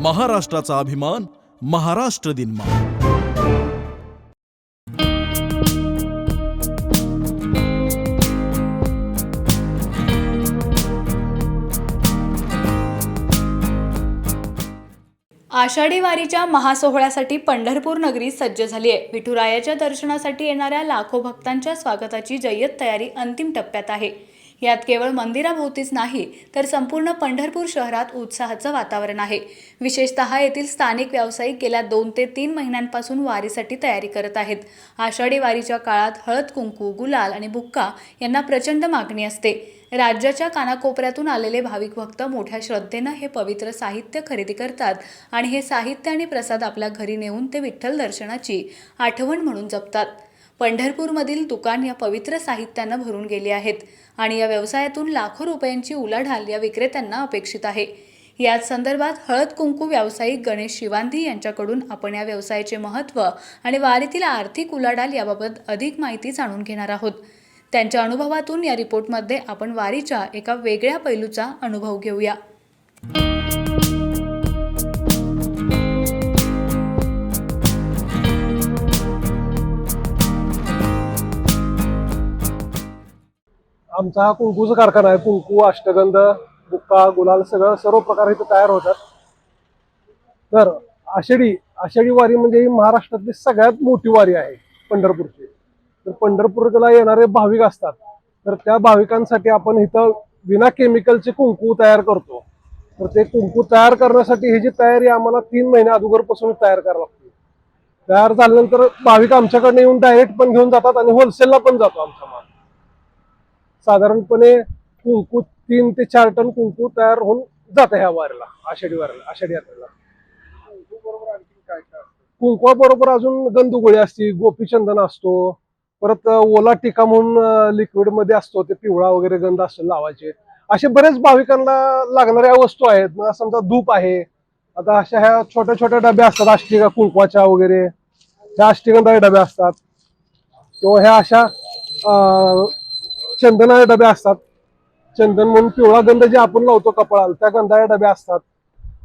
महाराष्ट्राचा अभिमान महाराष्ट्र दिनमा आषाढी वारीच्या महासोहळ्यासाठी पंढरपूर नगरी सज्ज झाली आहे विठुरायाच्या दर्शनासाठी येणाऱ्या लाखो भक्तांच्या स्वागताची जय्यत तयारी अंतिम टप्प्यात आहे. यात केवळ मंदिराभोवतीच नाही तर संपूर्ण पंढरपूर शहरात उत्साहाचं वातावरण आहे. विशेषतः येथील स्थानिक व्यावसायिक गेल्या दोन ते तीन महिन्यांपासून वारीसाठी तयारी करत आहेत. आषाढी वारीच्या काळात हळद कुंकू गुलाल आणि बुक्का यांना प्रचंड मागणी असते. राज्याच्या कानाकोपऱ्यातून आलेले भाविक भक्त मोठ्या श्रद्धेनं हे पवित्र साहित्य खरेदी करतात आणि हे साहित्य आणि प्रसाद आपल्या घरी नेऊन ते विठ्ठल दर्शनाची आठवण म्हणून जपतात. पंढरपूरमधील दुकान या पवित्र साहित्यानं भरून गेली आहेत आणि या व्यवसायातून लाखो रुपयांची उलाढाल या विक्रेत्यांना अपेक्षित आहे. याच संदर्भात हळद कुंकू व्यावसायिक गणेश शिवांधी यांच्याकडून आपण या व्यवसायाचे महत्त्व आणि वारीतील आर्थिक उलाढाल याबाबत अधिक माहिती जाणून घेणार आहोत. त्यांच्या अनुभवातून या रिपोर्टमध्ये आपण वारीच्या एका वेगळ्या पैलूचा अनुभव घेऊया. आमचा हा कुंकूचा कारखाना आहे. कुंकू अष्टगंध बुक्का गुलाल सगळं सर्व प्रकार इथे तयार होतात. तर आषाढी आषाढी वारी म्हणजे ही महाराष्ट्रातली सगळ्यात मोठी वारी आहे पंढरपूरची. तर पंढरपूरला येणारे भाविक असतात. तर त्या भाविकांसाठी आपण इथं विना केमिकलचे कुंकू तयार करतो. तर ते कुंकू तयार करण्यासाठी ही जी तयारी आम्हाला तीन महिने अगोदरपासून तयार करावी लागते. तयार झाल्यानंतर भाविक आमच्याकडनं येऊन डायरेक्ट पण घेऊन जातात आणि होलसेलला पण जातो आमचा माल. साधारणपणे कुंकू तीन ते चार टन कुंकू तयार होऊन जातं ह्या वारीला आषाढी वारीला आषाढी यात्रेला. कुंकवा बरोबर अजून गंधुगोळी असते गोपीचंदन असतो परत ओला टिका म्हणून लिक्विडमध्ये असतो ते पिवळा वगैरे गंध असतो लावायचे. असे बरेच भाविकांना लागणाऱ्या वस्तू आहेत. मग समजा धूप आहे. आता अशा ह्या छोट्या छोट्या डब्या असतात अष्टिका कुंकवाच्या वगैरे. ह्या अष्टगंधाचे डबे असतात. किंवा ह्या अशा चंदनाचे डबे असतात. चंदन म्हणून पिवळा गंध जे आपण लावतो कपाळाला त्या गंधाचे डबे असतात.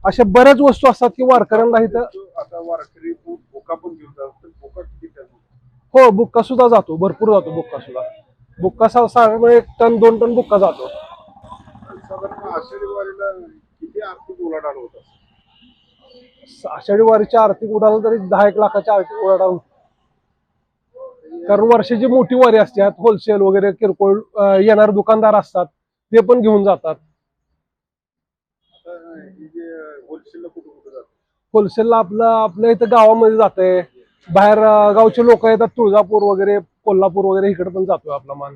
अशा बऱ्याच वस्तू असतात की वारकऱ्यांना इथं आता वारकरी बुका पण घेऊन जातात तर बुका किती टन हो बुक्का सुद्धा जातो भरपूर जातो बुक्का सुद्धा. बुक्का सा- साधारण एक टन दोन टन बुक्का जातो. साधारण आषाढी वारीला किती आर्थिक उलाढाल होत असते आषाढी वारीच्या आर्थिक उडाल तरी दहा एक लाखाच्या आर्थिक उडाल कारण वर्षाची मोठी वारी असते यात होलसेल वगैरे किरकोळ येणारे दुकानदार असतात ते पण घेऊन जातात. हे होलसेलला आपलं आपल्या इथं गावामध्ये जाते बाहेर गावचे लोक येतात तुळजापूर वगैरे कोल्हापूर वगैरे इकडे पण जातोय आपला माल.